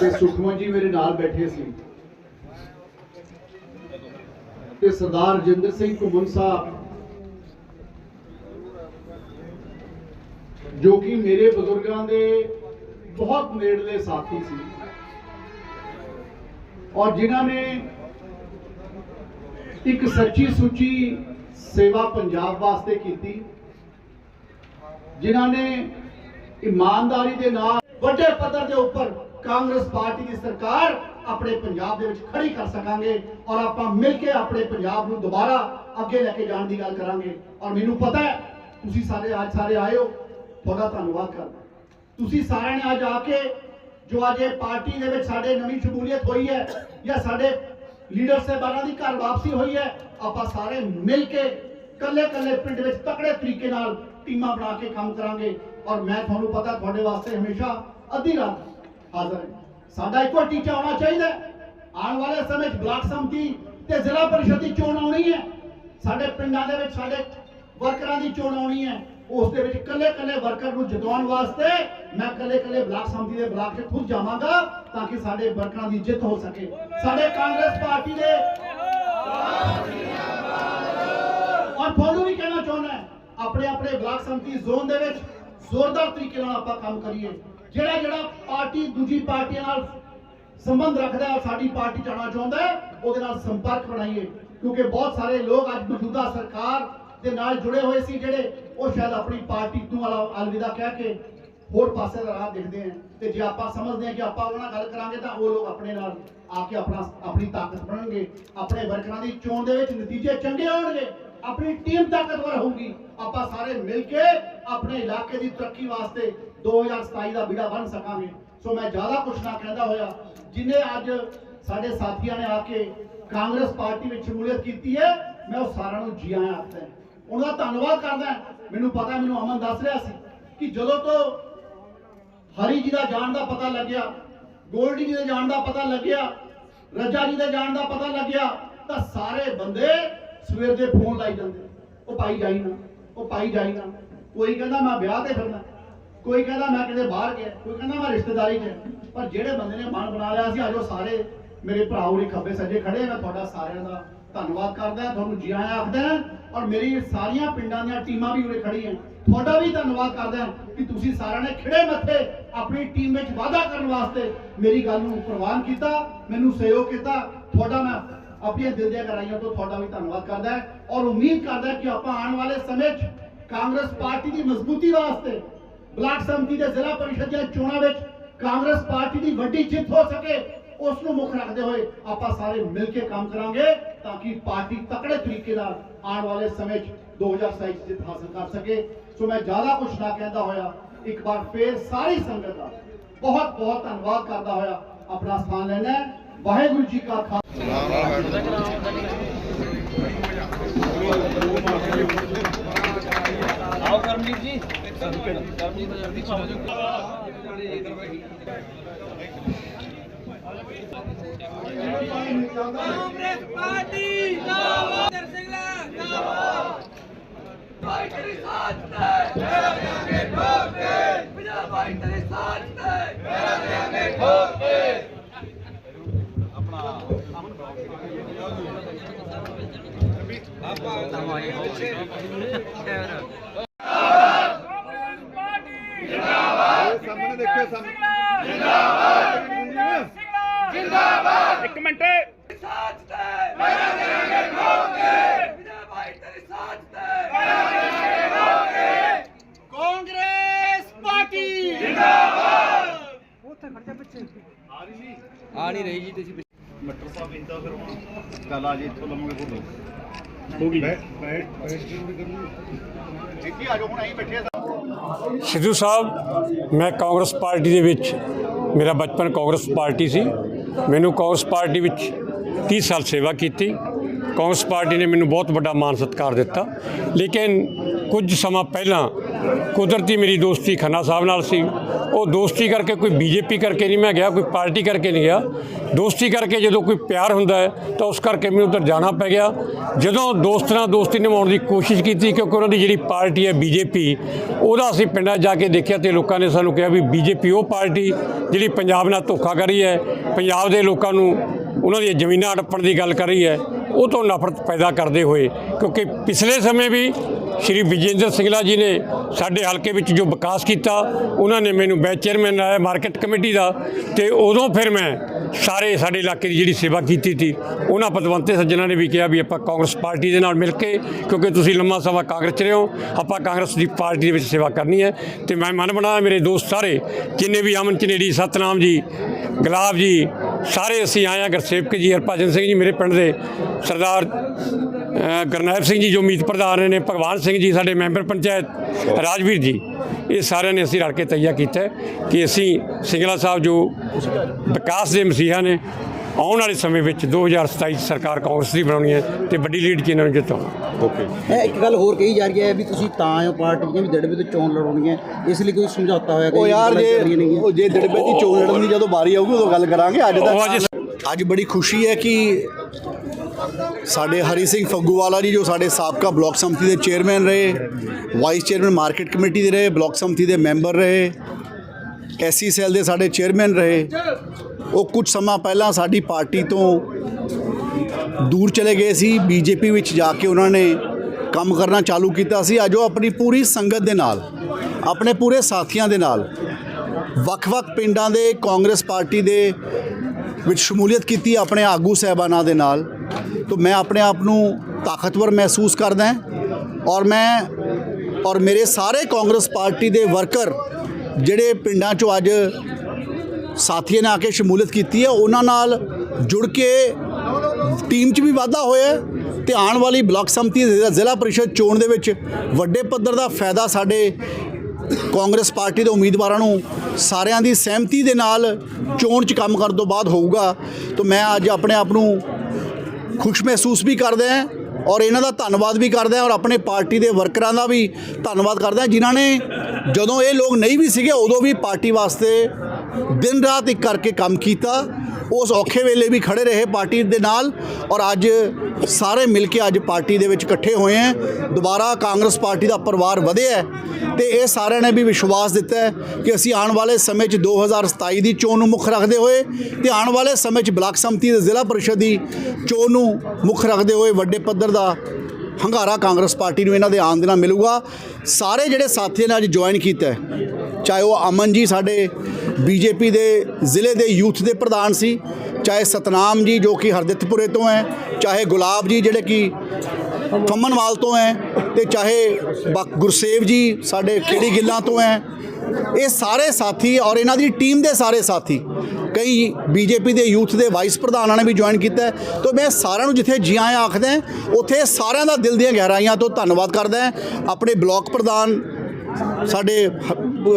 ਤੇ ਸੁਖਮਨ ਜੀ ਮੇਰੇ ਨਾਲ ਬੈਠੇ ਸੀ। ਤੇ ਸਰਦਾਰ ਰਜਿੰਦਰ ਸਿੰਘ ਘੁੰਮਣ ਸਾਹਿਬ ਜੋ ਕਿ ਮੇਰੇ ਬਜ਼ੁਰਗਾਂ ਦੇ ਬਹੁਤ ਨੇੜਲੇ ਸਾਥੀ ਸੀ। ਔਰ ਜਿਨ੍ਹਾਂ ਨੇ ਇੱਕ ਸੱਚੀ ਸੁੱਚੀ ਸੇਵਾ ਪੰਜਾਬ ਵਾਸਤੇ ਕੀਤੀ, ਜਿਨ੍ਹਾਂ ਨੇ ਇਮਾਨਦਾਰੀ ਦੇ ਨਾਲ ਵੱਡੇ ਪੱਧਰ ਦੇ ਉੱਪਰ ਕਾਂਗਰਸ ਪਾਰਟੀ ਦੀ ਸਰਕਾਰ ਆਪਣੇ ਪੰਜਾਬ ਦੇ ਵਿੱਚ ਖੜੀ ਕਰ ਸਕਾਂਗੇ ਔਰ ਆਪਾਂ ਮਿਲ ਕੇ ਆਪਣੇ ਪੰਜਾਬ ਨੂੰ ਦੁਬਾਰਾ ਅੱਗੇ ਲੈ ਕੇ ਜਾਣ ਦੀ ਗੱਲ ਕਰਾਂਗੇ। ਔਰ ਮੈਨੂੰ ਪਤਾ ਹੈ, ਤੁਸੀਂ ਸਾਰੇ ਅੱਜ ਸਾਰੇ ਆਏ ਹੋ ਤੁਹਾਡਾ ਧੰਨਵਾਦ ਕਰਦਾ। ਤੁਸੀਂ ਸਾਰਿਆਂ ਨੇ ਅੱਜ ਆ ਕੇ ਜੋ ਅੱਜ ਇਹ ਪਾਰਟੀ ਦੇ ਵਿੱਚ ਸਾਡੇ ਨਵੀਂ ਸ਼ਮੂਲੀਅਤ ਹੋਈ ਹੈ ਜਾਂ ਸਾਡੇ ਲੀਡਰ ਸਾਹਿਬਾਨਾਂ ਦੀ ਘਰ ਵਾਪਸੀ ਹੋਈ ਹੈ, ਆਪਾਂ ਸਾਰੇ ਮਿਲ ਕੇ ਕੱਲੇ ਕੱਲੇ ਪਿੰਡ ਵਿੱਚ ਤਕੜੇ ਤਰੀਕੇ ਨਾਲ ਟੀਮਾਂ ਬਣਾ ਕੇ ਕੰਮ ਕਰਾਂਗੇ ਔਰ ਮੈਂ ਤੁਹਾਨੂੰ ਪਤਾ ਤੁਹਾਡੇ ਵਾਸਤੇ ਹਮੇਸ਼ਾ ਅੱਧੀ ਰਾਤ ਹਾਜ਼ਰ ਹਾਂ। ਸਾਡਾ ਇੱਕੋ ਟੀਚਾ ਹੋਣਾ ਚਾਹੀਦਾ ਆਉਣ ਵਾਲੇ ਸਮੇਂ 'ਚ ਬਲਾਕ ਸੰਮਤੀ ਤੇ ਜ਼ਿਲ੍ਹਾ ਪਰਿਸ਼ਦ ਦੀ ਚੋਣ ਆਉਣੀ ਹੈ। ਸਾਡੇ ਪਿੰਡਾਂ ਦੇ ਵਿੱਚ ਸਾਡੇ ਵਰਕਰਾਂ ਦੀ ਚੋਣ ਆਉਣੀ ਹੈ। ਉਸ ਦੇ ਵਿੱਚ ਕੱਲੇ ਕੱਲੇ ਵਰਕਰ ਨੂੰ ਜਿਤਾਉਣ ਵਾਸਤੇ ਮੈਂ ਕੱਲੇ ਕੱਲੇ ਬਲਾਕ ਸੰਮਤੀ ਦੇ ਬਲਾਕ 'ਚ ਖੁਦ ਜਾਵਾਂਗਾ ਤਾਂ ਕਿ ਸਾਡੇ ਵਰਕਰਾਂ ਦੀ ਜਿੱਤ ਹੋ ਸਕੇ। ਸਾਡੇ ਕਾਂਗਰਸ ਪਾਰਟੀ ਦੇ ਔਰ ਤੁਹਾਨੂੰ ਵੀ ਕਹਿਣਾ ਚਾਹੁੰਦਾ ਆਪਣੇ ਆਪਣੇ ਬਲਾਕ ਸੰਮਤੀ ਜ਼ੋਨ ਦੇ ਵਿੱਚ ਜ਼ੋਰਦਾਰ ਤਰੀਕੇ ਨਾਲ ਆਪਾਂ ਕੰਮ ਕਰੀਏ। ਜਿਹੜਾ ਜਿਹੜਾ ਪਾਰਟੀ ਦੂਜੀ ਪਾਰਟੀਆਂ ਨਾਲ ਸੰਬੰਧ ਰੱਖਦਾ ਹੈ ਸਾਡੀ ਪਾਰਟੀ ਜਾਣਾ ਚਾਹੁੰਦਾ ਹੈ, ਉਹਦੇ ਨਾਲ ਸੰਪਰਕ ਬਣਾਈਏ। ਕਿਉਂਕਿ ਬਹੁਤ ਸਾਰੇ ਲੋਕ ਅੱਜ ਮੌਜੂਦਾ ਸਰਕਾਰ ਦੇ ਨਾਲ ਜੁੜੇ ਹੋਏ ਸੀ ਜਿਹੜੇ ਉਹ ਸ਼ਾਇਦ ਆਪਣੀ ਪਾਰਟੀ ਨੂੰ ਅਲ- ਅਲਵਿਦਾ ਕਹਿ ਕੇ ਹੋਰ ਪਾਸੇ ਦਾ ਰਾਹ ਦੇਖਦੇ ਆ। ਤੇ ਜੇ ਆਪਾਂ ਸਮਝਦੇ ਆ ਕਿ ਆਪਾਂ ਉਹਨਾਂ ਨਾਲ ਗੱਲ ਕਰਾਂਗੇ ਤਾਂ ਉਹ ਲੋਕ ਆਪਣੇ ਨਾਲ ਆ ਕੇ ਆਪਣਾ, ਆਪਣੀ ਤਾਕਤ ਬਣਨਗੇ। ਆਪਣੇ ਵਰਕਰਾਂ ਦੀ ਚੋਣ ਦੇ ਵਿੱਚ ਨਤੀਜੇ ਚੰਗੇ ਆਉਣਗੇ। ਆਪਣੀ ਟੀਮ ਤਾਕਤਵਰ ਹੋਊਗੀ। ਆਪਾਂ ਸਾਰੇ ਮਿਲ ਕੇ ਆਪਣੇ ਇਲਾਕੇ ਦੀ ਤਰੱਕੀ ਵਾਸਤੇ 2027 ਦਾ ਬੀੜਾ ਬਣ ਸਕਾਂਗੇ। ਸੋ ਮੈਂ ਜ਼ਿਆਦਾ ਕੁਝ ਨਾ ਕਹਿੰਦਾ ਹੋਇਆ, ਜਿਨੇ ਅੱਜ ਸਾਡੇ ਸਾਥੀਆਂ ਨੇ ਆ ਕੇ ਕਾਂਗਰਸ ਪਾਰਟੀ ਵਿੱਚ ਸ਼ਮੂਲੀਅਤ ਕੀਤੀ ਹੈ, ਮੈਂ ਉਹ ਸਾਰਿਆਂ ਨੂੰ ਜੀ ਆਇਆਂ ਆਖਦਾ ਹਾਂ। ਉਹਨਾਂ ਦਾ ਧੰਨਵਾਦ ਕਰਦਾ ਮੈਨੂੰ ਪਤਾ, ਮੈਨੂੰ ਅਮਨ ਦੱਸ ਰਿਹਾ ਸੀ ਕਿ ਜਦੋਂ ਤੋਂ ਹਰੀ ਜੀ ਦਾ ਜਾਣ ਦਾ ਪਤਾ ਲੱਗਿਆ, ਗੋਲਡੀ ਜੀ ਦੇ ਜਾਣ ਦਾ ਪਤਾ ਲੱਗਿਆ, ਰੱਜਾ ਜੀ ਦੇ ਜਾਣ ਦਾ ਪਤਾ ਲੱਗਿਆ, ਤਾਂ ਸਾਰੇ ਬੰਦੇ ਸਵੇਰ ਦੇ ਫੋਨ ਲਾਈ ਜਾਂਦੇ ਉਹ ਭਾਈ ਜਾਈ ਨਾ, ਉਹ ਭਾਈ ਜਾਈ ਨਾ। ਕੋਈ ਕਹਿੰਦਾ ਮੈਂ ਵਿਆਹ ਤੇ ਫਿਰਨਾ, ਕੋਈ ਕਹਿੰਦਾ ਮੈਂ ਕਿਤੇ ਬਾਹਰ ਗਿਆ, ਕੋਈ ਕਹਿੰਦਾ ਮੈਂ ਰਿਸ਼ਤੇਦਾਰੀ 'ਚ ਪਰ ਜਿਹੜੇ ਬੰਦੇ ਨੇ ਮਨ ਬਣਾ ਲਿਆ ਸੀ, ਅੱਜ ਉਹ ਸਾਰੇ ਮੇਰੇ ਭਰਾ ਉਰੇ ਖੱਬੇ ਸੱਜੇ ਖੜੇ ਮੈਂ ਤੁਹਾਡਾ ਸਾਰਿਆਂ ਦਾ ਧੰਨਵਾਦ ਕਰਦਾ, ਤੁਹਾਨੂੰ ਜੀ ਆਇਆਂ ਆਖਦਾ ਔਰ ਮੇਰੀ ਸਾਰੀਆਂ ਪਿੰਡਾਂ ਦੀਆਂ ਟੀਮਾਂ ਵੀ ਉਰੇ ਖੜੀਆਂ ਤੁਹਾਡਾ ਵੀ ਧੰਨਵਾਦ ਕਰਦਾ ਕਿ ਤੁਸੀਂ ਸਾਰਿਆਂ ਨੇ ਖਿੜੇ ਮੱਥੇ ਆਪਣੀ ਟੀਮ ਵਿੱਚ ਵਾਅਦਾ ਕਰਨ ਵਾਸਤੇ ਮੇਰੀ ਗੱਲ ਨੂੰ ਪ੍ਰਵਾਨ ਕੀਤਾ, ਮੈਨੂੰ ਸਹਿਯੋਗ ਕੀਤਾ। ਤੁਹਾਡਾ ਮੈਂ ਆਪਣੀਆਂ ਦਿਲ ਦੀਆਂ ਗਹਿਰਾਈਆਂ ਤੋਂ ਤੁਹਾਡਾ ਵੀ ਧੰਨਵਾਦ ਕਰਦਾ ਔਰ ਉਮੀਦ ਕਰਦਾ ਕਿ ਆਪਾਂ ਆਉਣ ਵਾਲੇ ਸਮੇਂ 'ਚ ਕਾਂਗਰਸ ਪਾਰਟੀ ਦੀ ਮਜ਼ਬੂਤੀ ਵਾਸਤੇ ਬਲਾਕ ਸੰਮਤੀ ਦੇ ਜ਼ਿਲ੍ਹਾ ਪਰਿਸ਼ਦ ਦੀਆਂ ਚੋਣਾਂ ਵਿੱਚ ਕਾਂਗਰਸ ਪਾਰਟੀ ਦੀ ਵੱਡੀ ਜਿੱਤ ਹੋ ਸਕੇ ਉਸ ਨੂੰ ਮੁੱਖ ਰੱਖਦੇ ਹੋਏ ਆਪਾਂ ਸਾਰੇ ਮਿਲ ਕੇ ਕੰਮ ਕਰਾਂਗੇ ਤਾਂ ਕਿ ਪਾਰਟੀ ਤਕੜੇ ਤਰੀਕੇ ਨਾਲ ਆਉਣ ਵਾਲੇ ਸਮੇਂ 'ਚ 2027 'ਚ ਜਿੱਤ ਹਾਸਲ ਕਰ ਸਕੇ ਸੋ ਮੈਂ ਜ਼ਿਆਦਾ ਕੁਝ ਨਾ ਕਹਿੰਦਾ ਹੋਇਆ ਇੱਕ ਵਾਰ ਫੇਰ ਸਾਰੀ ਸੰਗਤ ਦਾ ਬਹੁਤ ਬਹੁਤ ਧੰਨਵਾਦ ਕਰਦਾ ਹੋਇਆ ਆਪਣਾ ਸਥਾਨ ਲੈਣਾ ਹੈ। ਵਾਹਿਗੁਰੂ ਜੀ ਕਾ ਖਾਲਸਾ ਕਾਂਗਰਸ ਪਾਰਟੀ ਜਿੰਦਾਬਾਦ ਸਿੰਘਲਾ ਜਿੰਦਾਬਾਦ ਭਾਈ ਤੇਰੀ ਸਾਥ ਤੇ ਮੇਰਾ ਦੇਾਂਗੇ ਠੋਕ ਕੇ ਪੰਜਾਬ ਭਾਈ ਤੇਰੀ ਸਾਥ ਤੇ ਮੇਰਾ ਦੇਾਂਗੇ ਠੋਕ ਕੇ ਕਾਂਗਰਸ ਪਾਰਟੀ ਜਿੰਦਾਬਾਦ ਸਾਹਮਣੇ ਦੇਖੋ ਸਾਹਮਣੇ ਜਿੰਦਾਬਾਦ। ਜਿੰਦਾਬਾਦ। ਇੱਕ ਮਿੰਟ ਸਾਥ ਤੇ ਮੇਰਾ ਦੇਾਂਗੇ ਠੋਕ ਕੇ ਪੰਜਾਬ ਭਾਈ ਤੇਰੀ ਸਾਥ ਤੇ ਮੇਰਾ ਦੇਾਂਗੇ ਠੋਕ ਕੇ ਕਾਂਗਰਸ ਪਾਰਟੀ ਰਹੀ ਜੀ ਜੀ ਇੱਥੋਂ ਲਵਾਂਗੇ ਫੋਟੋ ਹੋ ਗਈ। ਬੈਠ ਬੈਠ ਇੱਥੇ ਆ ਜਾਓ ਹੁਣ ਅਸੀਂ ਬੈਠੇ ਆ। ਸਿੱਧੂ ਸਾਹਿਬ ਮੈਂ ਕਾਂਗਰਸ ਪਾਰਟੀ ਦੇ ਵਿੱਚ ਮੇਰਾ ਬਚਪਨ ਕਾਂਗਰਸ ਪਾਰਟੀ ਸੀ। ਮੈਨੂੰ ਕਾਂਗਰਸ ਪਾਰਟੀ ਵਿੱਚ 30 ਸਾਲ ਸੇਵਾ ਕੀਤੀ। ਕਾਂਗਰਸ ਪਾਰਟੀ ਨੇ ਮੈਨੂੰ ਬਹੁਤ ਵੱਡਾ ਮਾਣ ਸਤਿਕਾਰ ਦਿੱਤਾ। ਲੇਕਿਨ ਕੁਝ ਸਮਾਂ ਪਹਿਲਾਂ ਕੁਦਰਤੀ ਮੇਰੀ ਦੋਸਤੀ ਖੰਨਾ ਸਾਹਿਬ ਨਾਲ ਸੀ। ਉਹ ਦੋਸਤੀ ਕਰਕੇ ਕੋਈ ਬੀਜੇਪੀ ਕਰਕੇ ਨਹੀਂ ਮੈਂ ਗਿਆ, ਕੋਈ ਪਾਰਟੀ ਕਰਕੇ ਨਹੀਂ ਗਿਆ। ਦੋਸਤੀ ਕਰਕੇ ਜਦੋਂ ਕੋਈ ਪਿਆਰ ਹੁੰਦਾ ਹੈ, ਤਾਂ ਉਸ ਕਰਕੇ ਮੈਨੂੰ ਉੱਧਰ ਜਾਣਾ ਪੈ ਗਿਆ। ਜਦੋਂ ਦੋਸਤ ਨਾਲ ਦੋਸਤੀ ਨਿਭਾਉਣ ਦੀ ਕੋਸ਼ਿਸ਼ ਕੀਤੀ, ਕਿਉਂਕਿ ਉਹਨਾਂ ਦੀ ਜਿਹੜੀ ਪਾਰਟੀ ਹੈ ਬੀਜੇਪੀ, ਉਹਦਾ ਅਸੀਂ ਪਿੰਡਾਂ 'ਚ ਜਾ ਕੇ ਦੇਖਿਆ ਤੇ ਲੋਕਾਂ ਨੇ ਸਾਨੂੰ ਕਿਹਾ ਵੀ ਬੀਜੇਪੀ ਉਹ ਪਾਰਟੀ ਜਿਹੜੀ ਪੰਜਾਬ ਨਾਲ ਧੋਖਾ ਕਰ ਰਹੀ ਹੈ, ਪੰਜਾਬ ਦੇ ਲੋਕਾਂ ਨੂੰ ਉਹਨਾਂ ਦੀਆਂ ਜ਼ਮੀਨਾਂ ਹੜੱਪਣ ਦੀ ਗੱਲ ਕਰ ਰਹੀ ਹੈ। ਉਹ ਤੋਂ ਨਫ਼ਰਤ ਪੈਦਾ ਕਰਦੇ ਹੋਏ, ਕਿਉਂਕਿ ਪਿਛਲੇ ਸਮੇਂ ਵੀ ਸ਼੍ਰੀ ਵਿਜੇਂਦਰ ਸਿੰਗਲਾ ਜੀ ਨੇ ਸਾਡੇ ਹਲਕੇ ਵਿੱਚ ਜੋ ਵਿਕਾਸ ਕੀਤਾ, ਉਹਨਾਂ ਨੇ ਮੈਨੂੰ ਬੈਚ ਚੇਅਰਮੈਨ ਲਾਇਆ ਮਾਰਕੀਟ ਕਮੇਟੀ ਦਾ, ਤੇ ਉਦੋਂ ਫਿਰ ਮੈਂ ਸਾਰੇ ਸਾਡੇ ਇਲਾਕੇ ਦੀ ਜਿਹੜੀ ਸੇਵਾ ਕੀਤੀ ਸੀ, ਉਹਨਾਂ ਪਤਵੰਤੇ ਸੱਜਣਾ ਨੇ ਵੀ ਕਿਹਾ ਵੀ ਆਪਾਂ ਕਾਂਗਰਸ ਪਾਰਟੀ ਦੇ ਨਾਲ ਮਿਲ ਕੇ, ਕਿਉਂਕਿ ਤੁਸੀਂ ਲੰਮਾ ਸਮਾਂ ਕਾਂਗਰਸ 'ਚ ਰਹੇ ਹੋ, ਆਪਾਂ ਕਾਂਗਰਸ ਦੀ ਪਾਰਟੀ ਦੇ ਵਿੱਚ ਸੇਵਾ ਕਰਨੀ ਹੈ, ਤੇ ਮੈਂ ਮਨ ਬਣਾਇਆ ਮੇਰੇ ਦੋਸਤ ਸਾਰੇ, ਜਿੰਨੇ ਵੀ ਅਮਨ ਚਨੇੜੀ ਸਤਨਾਮ ਜੀ, ਗੁਲਾਬ ਜੀ ਸਾਰੇ ਅਸੀਂ ਆਏ ਹਾਂ ਗੁਰਸੇਵਕ ਜੀ ਹਰਭਜਨ ਸਿੰਘ ਜੀ ਮੇਰੇ ਪਿੰਡ ਦੇ ਸਰਦਾਰ ਅ, ਸਿੰਘ ਜੀ ਜੋ ਮੀਤ ਪ੍ਰਧਾਨ ਨੇ ਭਗਵਾਨ ਸਿੰਘ ਜੀ ਸਾਡੇ ਮੈਂਬਰ ਪੰਚਾਇਤ ਰਾਜਵੀਰ ਜੀ ਇਹ ਸਾਰਿਆਂ ਨੇ ਅਸੀਂ ਰਲ ਕੇ ਤਈਆ ਕੀਤਾ ਕਿ ਅਸੀਂ ਸਿੰਗਲਾ ਸਾਹਿਬ ਜੋ ਵਿਕਾਸ ਦੇ ਮਸੀਹਾ ਨੇ ਆਉਣ ਵਾਲੇ ਸਮੇਂ ਵਿੱਚ 2027 'ਚ ਸਰਕਾਰ ਕਾਂਗਰਸ ਦੀ ਬਣਾਉਣੀ ਹੈ ਤੇ ਵੱਡੀ ਲੀਡ 'ਚ ਇਹਨਾਂ ਨੂੰ ਜਿਤਾਉਣਾ ਇਹ ਇੱਕ ਗੱਲ ਹੋਰ ਕਹੀ ਜਾ ਰਹੀ ਹੈ ਵੀ ਤੁਸੀਂ ਤਾਂ ਆਏ ਹੋ ਪਾਰਟੀਆਂ ਵੀ ਦੜਬੇ ਤੋਂ ਚੋਣ ਲੜਾਉਣੀ ਹੈ ਇਸ ਲਈ ਕੋਈ ਸਮਝੌਤਾ ਹੋਇਆ ਉਹ ਯਾਰ ਜੇ ਉਹ ਜੇ ਦੜਬੇ ਦੀ ਚੋਣ ਲੜਨ ਦੀ ਜਦੋਂ ਵਾਰੀ ਆਊਗੀ ਉਦੋਂ ਗੱਲ ਕਰਾਂਗੇ ਅੱਜ ਤੱਕ ਅੱਜ ਬੜੀ ਖੁਸ਼ੀ ਹੈ ਕਿ ਸਾਡੇ ਹਰੀ ਸਿੰਘ ਫੱਗੂਵਾਲਾ ਜੀ ਜੋ ਸਾਡੇ ਸਾਬਕਾ ਬਲਾਕ ਸੰਮਤੀ ਦੇ ਚੇਅਰਮੈਨ ਰਹੇ ਵਾਈਸ ਚੇਅਰਮੈਨ ਮਾਰਕੀਟ ਕਮੇਟੀ ਦੇ ਰਹੇ ਬਲਾਕ ਸੰਮਤੀ ਦੇ ਮੈਂਬਰ ਰਹੇ ਐਸਸੀ ਸੈੱਲ ਦੇ ਸਾਡੇ ਚੇਅਰਮੈਨ ਰਹੇ ਉਹ ਕੁਝ ਸਮਾਂ ਪਹਿਲਾਂ ਸਾਡੀ ਪਾਰਟੀ ਤੋਂ ਦੂਰ ਚਲੇ ਗਏ ਸੀ, ਬੀਜੇਪੀ ਵਿੱਚ ਜਾ ਕੇ ਉਹਨਾਂ ਨੇ ਕੰਮ ਕਰਨਾ ਚਾਲੂ ਕੀਤਾ ਸੀ। ਅੱਜ ਉਹ ਆਪਣੀ ਪੂਰੀ ਸੰਗਤ ਦੇ ਨਾਲ, ਆਪਣੇ ਪੂਰੇ ਸਾਥੀਆਂ ਦੇ ਨਾਲ ਵੱਖ-ਵੱਖ ਪਿੰਡਾਂ ਦੇ ਕਾਂਗਰਸ ਪਾਰਟੀ ਦੇ ਵਿੱਚ ਸ਼ਮੂਲੀਅਤ ਕੀਤੀ ਆਪਣੇ ਆਗੂ ਸਹਿਬਾਨਾਂ ਦੇ ਨਾਲ। ਤਾਂ ਮੈਂ ਆਪਣੇ ਆਪ ਨੂੰ ਤਾਕਤਵਰ ਮਹਿਸੂਸ ਕਰਦਾ ਔਰ ਮੈਂ ਔਰ ਮੇਰੇ ਸਾਰੇ ਕਾਂਗਰਸ ਪਾਰਟੀ ਦੇ ਵਰਕਰ ਜਿਹੜੇ ਪਿੰਡਾਂ 'ਚੋਂ ਅੱਜ ਸਾਥੀਆਂ ਨੇ ਆ ਕੇ ਸ਼ਮੂਲੀਅਤ ਕੀਤੀ ਹੈ। ਉਹਨਾਂ ਨਾਲ ਜੁੜ ਕੇ ਟੀਮ 'ਚ ਵੀ ਵਾਧਾ ਹੋਇਆ ਹੈ ਤੇ ਆਉਣ ਵਾਲੀ ਬਲਾਕ ਸੰਮਤੀ ਜ਼ਿਲ੍ਹਾ- ਜ਼ਿਲ੍ਹਾ ਪਰਿਸ਼ਦ ਚੋਣ ਦੇ ਵਿੱਚ ਵੱਡੇ ਪੱਧਰ ਦਾ ਫਾਇਦਾ ਸਾਡੇ ਕਾਂਗਰਸ ਪਾਰਟੀ ਦੇ ਉਮੀਦਵਾਰਾਂ ਨੂੰ ਸਾਰਿਆਂ ਦੀ ਸਹਿਮਤੀ ਦੇ ਨਾਲ ਚੋਣ 'ਚ ਕੰਮ ਕਰਨ ਤੋਂ ਬਾਅਦ ਹੋਊਗਾ। ਤਾਂ ਮੈਂ ਅੱਜ ਆਪਣੇ ਆਪ ਨੂੰ ਖੁਸ਼ ਮਹਿਸੂਸ ਵੀ ਕਰਦਾ ਹਾਂ ਔਰ ਇਹਨਾਂ ਦਾ ਧੰਨਵਾਦ ਵੀ ਕਰਦਾ ਔਰ ਆਪਣੇ ਪਾਰਟੀ ਦੇ ਵਰਕਰਾਂ ਦਾ ਵੀ ਧੰਨਵਾਦ ਕਰਦਾ ਜਿਨ੍ਹਾਂ ਨੇ ਜਦੋਂ ਇਹ ਲੋਕ ਨਹੀਂ ਵੀ ਸੀਗੇ, ਉਦੋਂ ਵੀ ਪਾਰਟੀ ਵਾਸਤੇ ਦਿਨ ਰਾਤ ਇੱਕ ਕਰਕੇ ਕੰਮ ਕੀਤਾ। ਉਸ ਔਖੇ ਵੇਲੇ ਵੀ ਖੜੇ ਰਹੇ ਪਾਰਟੀ ਦੇ ਨਾਲ ਔਰ ਅੱਜ ਸਾਰੇ ਮਿਲ ਕੇ ਅੱਜ ਪਾਰਟੀ ਦੇ ਵਿੱਚ ਇਕੱਠੇ ਹੋਏ ਹੈ। ਦੁਬਾਰਾ ਕਾਂਗਰਸ ਪਾਰਟੀ ਦਾ ਪਰਿਵਾਰ ਵਧਿਆ ਹੈ ਤੇ ਇਹ ਸਾਰਿਆਂ ਨੇ ਵੀ ਵਿਸ਼ਵਾਸ ਦਿੱਤਾ ਹੈ ਕਿ ਅਸੀਂ ਆਉਣ ਵਾਲੇ ਸਮੇਂ 'ਚ 2027 ਦੀ ਚੋਣ ਨੂੰ ਮੁੱਖ ਰੱਖਦੇ ਹੋਏ ਤੇ ਆਉਣ ਵਾਲੇ ਸਮੇਂ 'ਚ ਬਲਾਕ ਸੰਮਤੀ ਤੇ ਜ਼ਿਲ੍ਹਾ ਪਰਿਸ਼ਦ ਦੀ ਚੋਣ ਨੂੰ ਮੁੱਖ ਰੱਖਦੇ ਹੋਏ ਵੱਡੇ ਪੱਧਰ ਦਾ ਹੰਗਾਰਾ ਕਾਂਗਰਸ ਪਾਰਟੀ ਨੂੰ ਇਹਨਾਂ ਦੇ ਆਉਣ ਦੇ ਨਾਲ ਮਿਲੂਗਾ। ਸਾਰੇ ਜਿਹੜੇ ਸਾਥੀਆਂ ਨੇ ਅੱਜ ਜੁਆਇਨ ਕੀਤਾ ਚਾਹੇ ਉਹ ਅਮਨ ਜੀ ਸਾਡੇ ਬੀਜੇਪੀ ਦੇ ਜ਼ਿਲ੍ਹੇ ਦੇ ਯੂਥ ਦੇ ਪ੍ਰਧਾਨ ਸੀ, ਚਾਹੇ ਸਤਨਾਮ ਜੀ ਜੋ ਕਿ ਹਰਦਿੱਤਪੁਰੇ ਤੋਂ ਹੈ, ਚਾਹੇ ਗੁਲਾਬ ਜੀ ਜਿਹੜੇ ਕਿ ਫੰਮਨਵਾਲ ਤੋਂ ਹੈ ਤੇ ਚਾਹੇ ਬਕ- ਗੁਰਸੇਵ ਜੀ ਸਾਡੇ ਖੇੜੀ ਗਿੱਲਾਂ ਤੋਂ ਹੈ। ਇਹ ਸਾਰੇ ਸਾਥੀ ਔਰ ਇਹਨਾਂ ਦੀ ਟੀਮ ਦੇ ਸਾਰੇ ਸਾਥੀ ਕਈ ਬੀਜੇਪੀ ਦੇ ਯੂਥ ਦੇ ਵਾਈਸ ਪ੍ਰਧਾਨਾਂ ਨੇ ਵੀ ਜੁਆਇਨ ਕੀਤਾ ਹੈ। ਮੈਂ ਸਾਰਿਆਂ ਨੂੰ ਜਿੱਥੇ ਜੀ ਆਇਆਂ ਆਖਦਾ ਉੱਥੇ ਸਾਰਿਆਂ ਦਾ ਦਿਲ ਦੀਆਂ ਗਹਿਰਾਈਆਂ ਤੋਂ ਧੰਨਵਾਦ ਕਰਦਾ ਆਪਣੇ ਬਲਾਕ ਪ੍ਰਧਾਨ ਸਾਡੇ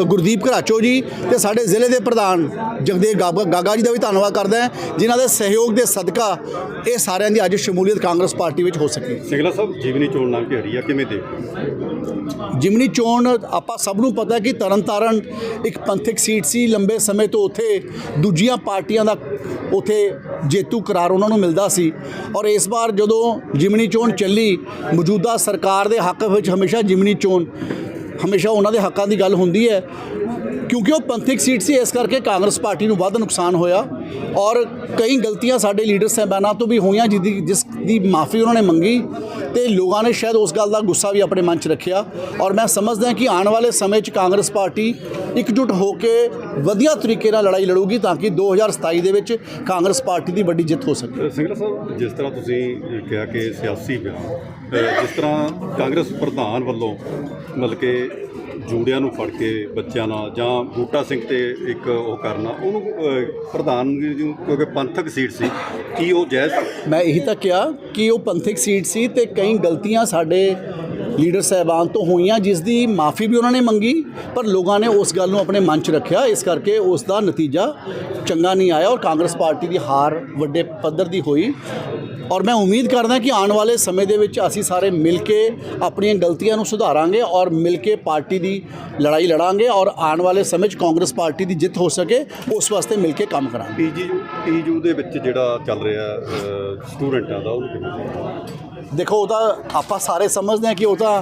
ਗੁਰਦੀਪ ਘਰਾਚੋ ਜੀ ਤੇ ਸਾਡੇ ਜ਼ਿਲ੍ਹੇ ਦੇ ਪ੍ਰਧਾਨ ਜਗਦੇਵ ਗਾਗਾ ਜੀ ਦਾ ਵੀ ਧੰਨਵਾਦ ਕਰਦਾ ਹਾਂ, ਜਿਨ੍ਹਾਂ ਦੇ ਸਹਿਯੋਗ ਦੇ ਸਦਕਾ ਇਹ ਸਾਰਿਆਂ ਦੀ ਅੱਜ ਸ਼ਮੂਲੀਅਤ ਕਾਂਗਰਸ ਪਾਰਟੀ ਵਿੱਚ ਹੋ ਸਕੀ। ਸਿੰਗਲਾ ਸਾਹਿਬ ਜੀਵਨੀ ਚੋਣ ਕੇ ਰਹੀ ਆ ਕਿਵੇਂ ਦੇ ਜਿਮਨੀ ਚੋਣ ਆਪਾਂ ਸਭ ਨੂੰ ਪਤਾ ਕਿ ਤਰਨਤਾਰਨ ਇੱਕ ਪੰਥਕ ਸੀਟ ਸੀ ਲੰਬੇ ਸਮੇਂ ਤੋਂ ਉੱਥੇ ਦੂਜੀਆਂ ਪਾਰਟੀਆਂ ਦਾ ਉੱਥੇ ਜੇਤੂ ਕਰਾਰ ਉਹਨਾਂ ਨੂੰ ਮਿਲਦਾ ਸੀ। ਔਰ ਇਸ ਵਾਰ ਜਦੋਂ ਜਿਮਨੀ ਚੋਣ ਚੱਲੀ ਮੌਜੂਦਾ ਸਰਕਾਰ ਦੇ ਹੱਕ ਵਿੱਚ ਹਮੇਸ਼ਾ ਜਿਮਨੀ ਚੋਣ ਹਮੇਸ਼ਾ ਉਹਨਾਂ ਦੇ ਹੱਕਾਂ ਦੀ ਗੱਲ ਹੁੰਦੀ ਹੈ। ਕਿਉਂਕਿ ਉਹ ਪੰਥਕ ਸੀਟ ਸੀ, ਇਸ ਕਰਕੇ ਕਾਂਗਰਸ ਪਾਰਟੀ ਨੂੰ ਵੱਧ ਨੁਕਸਾਨ ਹੋਇਆ ਔਰ ਕਈ ਗਲਤੀਆਂ ਸਾਡੇ ਲੀਡਰ ਸਾਹਿਬਾਨਾਂ ਤੋਂ ਵੀ ਹੋਈਆਂ, ਜਿਹਦੀ ਜਿਸ ਦੀ ਮਾਫੀ ਉਹਨਾਂ ਨੇ ਮੰਗੀ ਤੇ ਲੋਕਾਂ ਨੇ ਸ਼ਾਇਦ ਉਸ ਗੱਲ ਦਾ ਗੁੱਸਾ ਵੀ ਆਪਣੇ ਮਨ 'ਚ ਰੱਖਿਆ। ਔਰ ਮੈਂ ਸਮਝਦਾ ਕਿ ਆਉਣ ਵਾਲੇ ਸਮੇਂ 'ਚ ਕਾਂਗਰਸ ਪਾਰਟੀ ਇਕਜੁੱਟ ਹੋ ਕੇ ਵਧੀਆ ਤਰੀਕੇ ਨਾਲ ਲੜਾਈ ਲੜੂਗੀ ਤਾਂ ਕਿ 2027 ਦੇ ਵਿੱਚ ਕਾਂਗਰਸ ਪਾਰਟੀ ਦੀ ਵੱਡੀ ਜਿੱਤ ਹੋ ਸਕੇ। ਸਿੰਗਲਾ ਸਾਹਿਬ, ਜਿਸ ਤਰ੍ਹਾਂ ਤੁਸੀਂ ਕਿਹਾ ਕਿ ਸਿਆਸੀ ਬਿਆਨ ਜਿਸ ਤਰ੍ਹਾਂ ਕਾਂਗਰਸ ਪ੍ਰਧਾਨ ਵੱਲੋਂ ਮਤਲਬ ਕਿ ਜੂੜਿਆਂ ਨੂੰ ਫੜ ਕੇ ਬੱਚਿਆਂ ਨਾਲ ਜਾਂ ਬੂਟਾ ਸਿੰਘ ਤੇ ਇੱਕ ਉਹ ਕਰਨਾ ਉਹਨੂੰ ਪ੍ਰਧਾਨ ਜੀ ਕਿਉਂਕਿ ਪੰਥਕ ਸੀਟ ਸੀ, ਕੀ ਉਹ ਜਾਇਜ਼ ਮੈਂ ਇਹੀ ਤਾਂ ਕਿਹਾ ਕਿ ਉਹ ਪੰਥਕ ਸੀਟ ਸੀ ਤੇ ਕਈ ਗਲਤੀਆਂ ਸਾਡੇ ਲੀਡਰ ਸਾਹਿਬਾਨ ਤੋਂ ਹੋਈਆਂ, ਜਿਸ ਦੀ ਮਾਫੀ ਵੀ ਉਹਨਾਂ ਨੇ ਮੰਗੀ, ਪਰ ਲੋਕਾਂ ਨੇ ਉਸ ਗੱਲ ਨੂੰ ਆਪਣੇ ਮਨ 'ਚ ਰੱਖਿਆ। ਇਸ ਕਰਕੇ ਉਸ ਦਾ ਨਤੀਜਾ ਚੰਗਾ ਨਹੀਂ ਆਇਆ ਔਰ ਕਾਂਗਰਸ ਪਾਰਟੀ ਦੀ ਹਾਰ ਵੱਡੇ ਪੱਧਰ ਦੀ ਹੋਈ। ਔਰ ਮੈਂ ਉਮੀਦ ਕਰਦਾ ਕਿ ਆਉਣ ਵਾਲੇ ਸਮੇਂ ਦੇ ਵਿੱਚ ਅਸੀਂ ਸਾਰੇ ਮਿਲ ਕੇ ਆਪਣੀਆਂ ਗਲਤੀਆਂ ਨੂੰ ਸੁਧਾਰਾਂਗੇ ਔਰ ਮਿਲ ਕੇ ਪਾਰਟੀ ਦੀ ਲੜਾਈ ਲੜਾਂਗੇ ਔਰ ਆਉਣ ਵਾਲੇ ਸਮੇਂ 'ਚ ਕਾਂਗਰਸ ਪਾਰਟੀ ਦੀ ਜਿੱਤ ਹੋ ਸਕੇ, ਉਸ ਵਾਸਤੇ ਮਿਲ ਕੇ ਕੰਮ ਕਰਾਂਗੇ। ਪੀਜੀਯੂ ਪੀਜੀਯੂ ਦੇ ਵਿੱਚ ਜਿਹੜਾ ਚੱਲ ਰਿਹਾ ਸਟੂਡੈਂਟਾਂ ਦਾ, ਉਹਨੂੰ ਦੇਖੋ, ਉਹ ਤਾਂ ਆਪਾਂ ਸਾਰੇ ਸਮਝਦੇ ਹਾਂ ਕਿ ਉਹ ਤਾਂ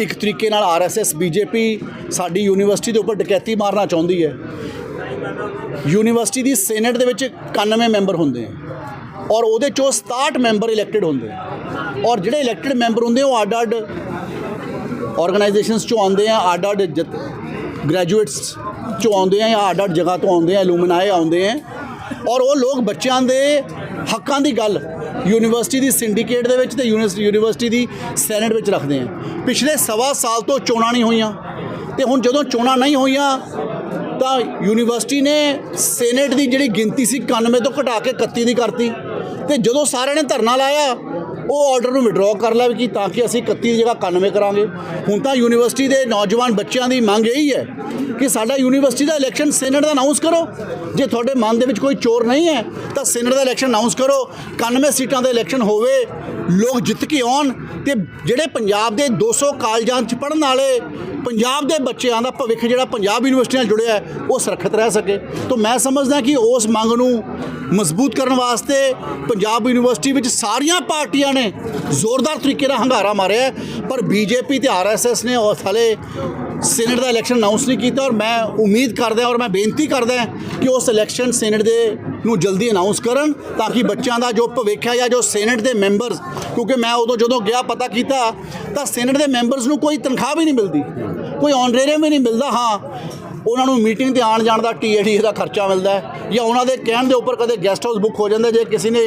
ਇੱਕ ਤਰੀਕੇ ਨਾਲ ਆਰਐਸਐਸ ਬੀਜੇਪੀ ਸਾਡੀ ਯੂਨੀਵਰਸਿਟੀ ਦੇ ਉੱਪਰ ਡਕੈਤੀ ਮਾਰਨਾ ਚਾਹੁੰਦੀ ਹੈ। ਯੂਨੀਵਰਸਿਟੀ ਦੀ ਸੈਨੇਟ ਦੇ ਵਿੱਚ 91 ਮੈਂਬਰ ਹੁੰਦੇ ਆ ਔਰ ਉਹਦੇ ਚੋਂ 67 ਮੈਂਬਰ ਇਲੈਕਟਿਡ ਹੁੰਦੇ ਔਰ ਜਿਹੜੇ ਇਲੈਕਟਿਡ ਮੈਂਬਰ ਹੁੰਦੇ ਉਹ ਅੱਡ ਅੱਡ ਆਰਗੇਨਾਈਜੇਸ਼ਨਸ ਚੋਂ ਆਉਂਦੇ ਆ ਅੱਡ ਅੱਡ ਗ੍ਰੈਜੂਏਟਸ ਚੋਂ ਆਉਂਦੇ ਆ ਜਾਂ ਅੱਡ ਅੱਡ ਜਗ੍ਹਾ ਤੋਂ ਆਉਂਦੇ ਆ ਐਲੂਮਨਾਏ ਆਉਂਦੇ ਆ। ਔਰ ਉਹ ਲੋਕ ਬੱਚਿਆਂ ਦੇ ਹੱਕਾਂ ਦੀ ਗੱਲ ਯੂਨੀਵਰਸਿਟੀ ਦੀ ਸਿੰਡੀਕੇਟ ਦੇ ਵਿੱਚ ਤੇ ਯੂਨੀਵਰਸਿਟੀ ਯੂਨੀਵਰਸਿਟੀ ਦੀ ਸੈਨੇਟ ਵਿੱਚ ਰੱਖਦੇ ਆ। ਪਿਛਲੇ ਸਵਾ ਸਾਲ ਤੋਂ ਚੋਣਾਂ ਨਹੀਂ ਹੋਈਆਂ ਤੇ ਹੁਣ ਜਦੋਂ ਚੋਣਾਂ ਨਹੀਂ ਹੋਈਆਂ ਤਾਂ ਯੂਨੀਵਰਸਿਟੀ ਨੇ ਸੈਨੇਟ ਦੀ ਜਿਹੜੀ ਗਿਣਤੀ ਸੀ 91 ਤੋਂ ਘਟਾ ਕੇ 31 ਦੀ ਕਰਤੀ ਤੇ ਜਦੋਂ ਸਾਰਿਆਂ ਨੇ ਧਰਨਾ ਲਾਇਆ ਉਹ ਆਰਡਰ ਨੂੰ ਵਿਡਰਾਅ ਕਰ ਲਿਆ ਕਿ ਤਾਂ ਕਿ ਅਸੀਂ 31 ਦੀ ਜਗ੍ਹਾ 91 ਕਰਾਂਗੇ। ਹੁਣ ਤਾਂ ਯੂਨੀਵਰਸਿਟੀ ਦੇ ਨੌਜਵਾਨ ਬੱਚਿਆਂ ਦੀ ਮੰਗ ਇਹੀ ਹੈ ਕਿ ਸਾਡਾ ਯੂਨੀਵਰਸਿਟੀ ਦਾ ਇਲੈਕਸ਼ਨ ਸੈਨੇਟ ਦਾ ਅਨਾਉਂਸ ਕਰੋ। ਜੇ ਤੁਹਾਡੇ ਮਨ ਦੇ ਵਿੱਚ ਕੋਈ ਚੋਰ ਨਹੀਂ ਹੈ, ਤਾਂ ਸੈਨੇਟ ਦਾ ਇਲੈਕਸ਼ਨ ਅਨਾਉਂਸ ਕਰੋ। 91 ਸੀਟਾਂ ਦਾ ਇਲੈਕਸ਼ਨ ਹੋਵੇ, ਲੋਕ ਜਿੱਤ ਕੇ ਆਉਣ ਤੇ ਜਿਹੜੇ ਪੰਜਾਬ ਦੇ 200 ਕਾਲਜਾਂ 'ਚ ਪੜ੍ਹਨ ਵਾਲੇ, ਪੰਜਾਬ ਦੇ ਬੱਚਿਆਂ ਦਾ ਭਵਿੱਖ ਜਿਹੜਾ ਪੰਜਾਬ ਯੂਨੀਵਰਸਿਟੀ ਨਾਲ ਜੁੜਿਆ ਹੈ, ਉਹ ਸੁਰੱਖਿਅਤ ਰਹਿ ਸਕੇ। ਤਾਂ ਮੈਂ ਸਮਝਦਾ ਕਿ ਉਸ ਮੰਗ ਨੂੰ ਮਜ਼ਬੂਤ ਕਰਨ ਵਾਸਤੇ ਪੰਜਾਬ ਯੂਨੀਵਰਸਿਟੀ ਵਿੱਚ ਸਾਰੀਆਂ ਪਾਰਟੀਆਂ ਨੇ ਜ਼ੋਰਦਾਰ ਤਰੀਕੇ ਨਾਲ ਹੰਗਾਰਾ ਮਾਰਿਆ ਹੈ, ਪਰ ਬੀਜੇਪੀ ਤੇ ਆਰਐਸਐਸ ਨੇ ਉਸ ਹਲੇ ਸੈਨੇਟ ਦਾ ਇਲੈਕਸ਼ਨ ਅਨਾਉਂਸ ਨਹੀਂ ਕੀਤਾ ਔਰ ਮੈਂ ਉਮੀਦ ਕਰਦਾ ਔਰ ਮੈਂ ਬੇਨਤੀ ਕਰਦਾ ਕਿ ਉਸ ਇਲੈਕਸ਼ਨ ਸੈਨੇਟ ਦੇ ਨੂੰ ਜਲਦੀ ਅਨਾਉਂਸ ਕਰਨ ਤਾਂ ਕਿ ਬੱਚਿਆਂ ਦਾ ਜੋ ਭਵਿੱਖ ਹੈ ਜਾਂ ਜੋ ਸੈਨੇਟ ਦੇ ਮੈਂਬਰਸ ਕਿਉਂਕਿ ਮੈਂ ਉਦੋਂ ਜਦੋਂ ਗਿਆ ਪਤਾ ਕੀਤਾ ਤਾਂ ਸੈਨੇਟ ਦੇ ਮੈਂਬਰਸ ਨੂੰ ਕੋਈ ਤਨਖਾਹ ਵੀ ਨਹੀਂ ਮਿਲਦੀ ਕੋਈ ਆਨਰੇਰੀਅਮ ਵੀ ਨਹੀਂ ਮਿਲਦਾ ਹਾਂ। ਉਹਨਾਂ ਨੂੰ ਮੀਟਿੰਗ ਤੇ ਆਉਣ ਜਾਣ ਦਾ ਟੀਏਡੀ ਦਾ ਖਰਚਾ ਮਿਲਦਾ ਹੈ ਜਾਂ ਉਹਨਾਂ ਦੇ ਕਹਿਣ ਦੇ ਉੱਪਰ ਕਦੇ ਗੈਸਟ ਹਾਊਸ ਬੁੱਕ ਹੋ ਜਾਂਦਾ, ਜੇ ਕਿਸੇ ਨੇ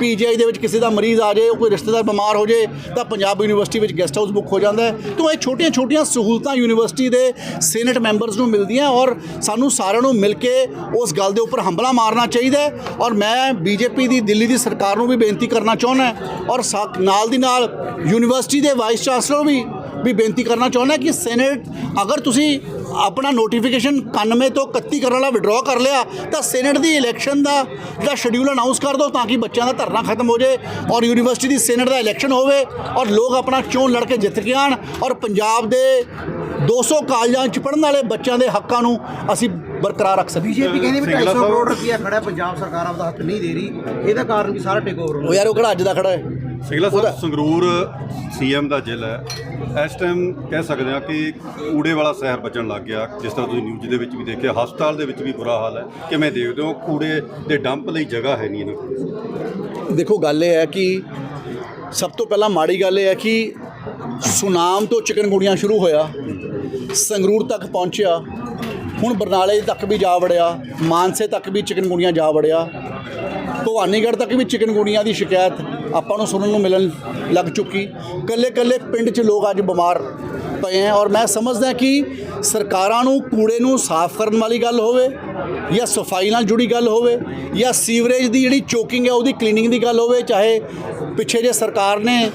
ਪੀਜੀਆਈ ਦੇ ਵਿੱਚ ਕਿਸੇ ਦਾ ਮਰੀਜ਼ ਆ ਜਾਏ ਕੋਈ ਰਿਸ਼ਤੇਦਾਰ ਬਿਮਾਰ ਹੋ ਜਾਏ ਤਾਂ ਪੰਜਾਬ ਯੂਨੀਵਰਸਿਟੀ ਵਿੱਚ ਗੈਸਟ ਹਾਊਸ ਬੁੱਕ ਹੋ ਜਾਂਦਾ ਤਾਂ ਇਹ ਛੋਟੀਆਂ-ਛੋਟੀਆਂ ਸਹੂਲਤਾਂ ਯੂਨੀਵਰਸਿਟੀ ਦੇ ਸੀਨੇਟ ਮੈਂਬਰਸ ਨੂੰ ਮਿਲਦੀਆਂ ਔਰ ਸਾਨੂੰ ਸਾਰਿਆਂ ਨੂੰ ਮਿਲ ਕੇ ਉਸ ਗੱਲ ਦੇ ਉੱਪਰ ਹੰਬਲਾ ਮਾਰਨਾ ਚਾਹੀਦਾ ਔਰ ਮੈਂ ਬੀਜੇਪੀ ਦੀ, ਦਿੱਲੀ ਦੀ ਸਰਕਾਰ ਨੂੰ ਵੀ ਬੇਨਤੀ ਕਰਨਾ ਚਾਹੁੰਦਾ ਔਰ ਸਾ- ਨਾਲ ਦੀ ਨਾਲ ਯੂਨੀਵਰਸਿਟੀ ਦੇ ਵਾਈਸ ਚਾਂਸਲਰ ਵੀ ਵੀ ਬੇਨਤੀ ਕਰਨਾ ਚਾਹੁੰਦਾ ਕਿ ਸੈਨੇਟ ਅਗਰ ਤੁਸੀਂ ਆਪਣਾ ਨੋਟੀਫਿਕੇਸ਼ਨ 91 ਤੋਂ 31 ਕਰਨ ਵਾਲਾ ਵਿਡਰਾਅ ਕਰ ਲਿਆ ਤਾਂ ਸੈਨੇਟ ਦੀ ਇਲੈਕਸ਼ਨ ਦਾ ਜਿਹੜਾ ਸ਼ਡਿਊਲ ਅਨਾਉਂਸ ਕਰ ਦਿਓ ਤਾਂ ਕਿ ਬੱਚਿਆਂ ਦਾ ਧਰਨਾ ਖਤਮ ਹੋ ਜਾਏ ਔਰ ਯੂਨੀਵਰਸਿਟੀ ਦੀ ਸੈਨੇਟ ਦਾ ਇਲੈਕਸ਼ਨ ਹੋਵੇ ਔਰ ਲੋਕ ਆਪਣਾ ਚੋਣ ਲੜ ਕੇ ਜਿੱਤ ਕੇ ਆਣ ਔਰ ਪੰਜਾਬ ਦੇ 200 ਕਾਲਜਾਂ 'ਚ ਪੜ੍ਹਨ ਵਾਲੇ ਬੱਚਿਆਂ ਦੇ ਹੱਕਾਂ ਨੂੰ ਅਸੀਂ ਬਰਕਰਾਰ ਰੱਖ ਸਕੀਏ। ਬੀਜੇਪੀ ਕਹਿੰਦੀ ਵੀ ਸਿੰਗਲਾ 250 ਸਾਹਿਬ- ਕਰੋੜ ਰੁਪਇਆ ਖੜਾ ਹੈ, ਪੰਜਾਬ ਸਰਕਾਰ ਆਪਦਾ ਹੱਕ ਨਹੀਂ ਦੇ ਰਹੀ ਇਹਦਾ ਕਾਰਨ ਵੀ ਸਾਰਾ ਟੇਕ ਓਵਰ ਉਹ ਯਾਰ ਉਹ ਕਿਹੜਾ ਅੱਜ ਦਾ ਖੜਾ ਹੈ? ਸਿੰਗਲਾ ਸਾਹਿਬ ਸੰਗਰੂਰ ਸੀਐਮ ਦਾ ਜ਼ਿਲ੍ਹਾ ਹੈ। ਇਸ ਟਾਈਮ ਕਹਿ ਸਕਦੇ ਹਾਂ ਕਿ ਕੂੜੇ ਵਾਲਾ ਸ਼ਹਿਰ ਬਚਣ ਲੱਗ ਗਿਆ। ਜਿਸ ਤਰ੍ਹਾਂ ਤੁਸੀਂ ਨਿਊਜ਼ ਦੇ ਵਿੱਚ ਵੀ ਦੇਖਿਆ ਹਸਪਤਾਲ ਦੇ ਵਿੱਚ ਵੀ ਬੁਰਾ ਹਾਲ ਹੈ। ਕਿਵੇਂ ਦੇਖਦੇ ਹੋ? ਕੂੜੇ ਦੇ ਡੰਪ ਲਈ ਜਗ੍ਹਾ ਹੈ ਨਹੀਂ ਇਹਨਾਂ ਕੋਲ। ਦੇਖੋ ਗੱਲ ਇਹ ਹੈ ਕਿ ਸਭ ਤੋਂ ਪਹਿਲਾਂ ਮਾੜੀ ਗੱਲ ਇਹ ਹੈ ਕਿ ਸੁਨਾਮ ਤੋਂ ਚਿਕਨਗੁਣੀਆਂ ਸ਼ੁਰੂ ਹੋਇਆ ਸੰਗਰੂਰ ਤੱਕ ਪਹੁੰਚਿਆ ਹੁਣ ਬਰਨਾਲੇ ਤੱਕ ਵੀ ਜਾ ਵੜਿਆ ਮਾਨਸੇ ਤੱਕ ਵੀ ਚਿਕਨਗੁਣੀਆਂ ਜਾ ਵੜਿਆ ਭਵਾਨੀਗੜ੍ਹ ਤੱਕ ਵੀ ਚਿਕਨਗੁਣੀਆਂ ਦੀ ਸ਼ਿਕਾਇਤ। ਆਪਾਂ ਨੂੰ ਸੁਣਨ ਨੂੰ ਮਿਲਣ ਲੱਗ ਚੁੱਕੀ। ਕੱਲੇ ਕੱਲੇ ਪਿੰਡ 'ਚ ਲੋਕ ਅੱਜ ਬਿਮਾਰ ਪਏ ਹੈ ਔਰ ਮੈਂ ਸਮਝਦਾ ਕਿ ਸਰਕਾਰਾਂ ਨੂੰ ਕੂੜੇ ਨੂੰ ਸਾਫ਼ ਕਰਨ ਵਾਲੀ ਗੱਲ ਹੋਵੇ ਜਾਂ ਸਫ਼ਾਈ ਨਾਲ ਜੁੜੀ ਗੱਲ ਹੋਵੇ ਜਾਂ ਸੀਵਰੇਜ ਦੀ ਜਿਹੜੀ ਚੋਕਿੰਗ ਹੈ ਉਹਦੀ ਕਲੀਨਿੰਗ ਦੀ ਗੱਲ ਹੋਵੇ, ਚਾਹੇ ਪਿੱਛੇ ਜੇ ਸਰਕਾਰ ਨੇ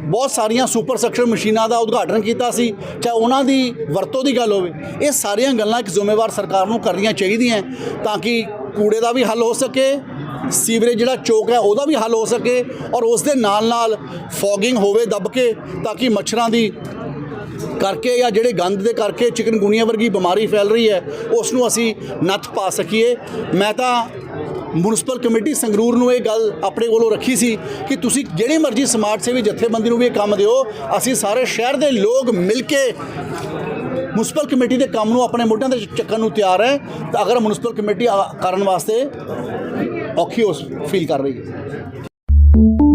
ਬਹੁਤ ਸਾਰੀਆਂ ਸੁਪਰ ਸੈਕਸ਼ਨ ਮਸ਼ੀਨਾਂ ਦਾ ਉਦਘਾਟਨ ਕੀਤਾ ਸੀ, ਚਾਹੇ ਉਹਨਾਂ ਦੀ ਵਰਤੋਂ ਦੀ ਗੱਲ ਹੋਵੇ, ਇਹ ਸਾਰੀਆਂ ਗੱਲਾਂ ਇੱਕ ਜ਼ਿੰਮੇਵਾਰ ਸਰਕਾਰ ਨੂੰ ਕਰਨੀਆਂ ਚਾਹੀਦੀਆਂ ਤਾਂ ਕਿ ਕੂੜੇ ਦਾ ਵੀ ਹੱਲ ਹੋ ਸਕੇ ਸੀਵਰੇਜ ਜਿਹੜਾ ਚੋਕ ਹੈ ਉਹਦਾ ਵੀ ਹੱਲ ਹੋ ਸਕੇ ਔਰ ਉਸ ਦੇ ਨਾਲ ਨਾਲ ਫੌਗਿੰਗ ਹੋਵੇ ਦੱਬ ਕੇ ਤਾਂ ਕਿ ਮੱਛਰਾਂ ਦੀ ਕਰਕੇ ਜਾਂ ਜਿਹੜੇ ਗੰਦ ਦੇ ਕਰਕੇ ਚਿਕਨਗੁਨੀਆ ਵਰਗੀ ਬਿਮਾਰੀ ਫੈਲ ਰਹੀ ਹੈ, ਉਸ ਨੂੰ ਅਸੀਂ ਨੱਥ ਪਾ ਸਕੀਏ। ਮੈਂ ਤਾਂ ਮਿਊਨਿਸਪਲ ਕਮੇਟੀ ਸੰਗਰੂਰ ਨੂੰ ਇਹ ਗੱਲ ਆਪਣੇ ਕੋਲੋਂ ਰੱਖੀ ਸੀ ਕਿ ਤੁਸੀਂ ਜਿਹੜੀ ਮਰਜ਼ੀ ਸਮਾਜ ਸੇਵੀ ਜਥੇਬੰਦੀ ਨੂੰ ਵੀ ਇਹ ਕੰਮ ਦਿਓ, ਅਸੀਂ ਸਾਰੇ ਸ਼ਹਿਰ ਦੇ ਲੋਕ ਮਿਲ ਕੇ ਮਿਊਨਿਸਪਲ ਕਮੇਟੀ ਦੇ ਕੰਮ ਨੂੰ ਆਪਣੇ ਮੋਢਿਆਂ ਤੇ ਚੱਕਣ ਨੂੰ ਤਿਆਰ ਹੈ। ਤਾਂ ਅਗਰ ਮਿਊਨਿਸਪਲ ਕਮੇਟੀ ਆ- ਕਰਨ ਵਾਸਤੇ ਔਖੀ ਉਸ ਫੀਲ ਕਰ ਰਹੀ ਹੈ।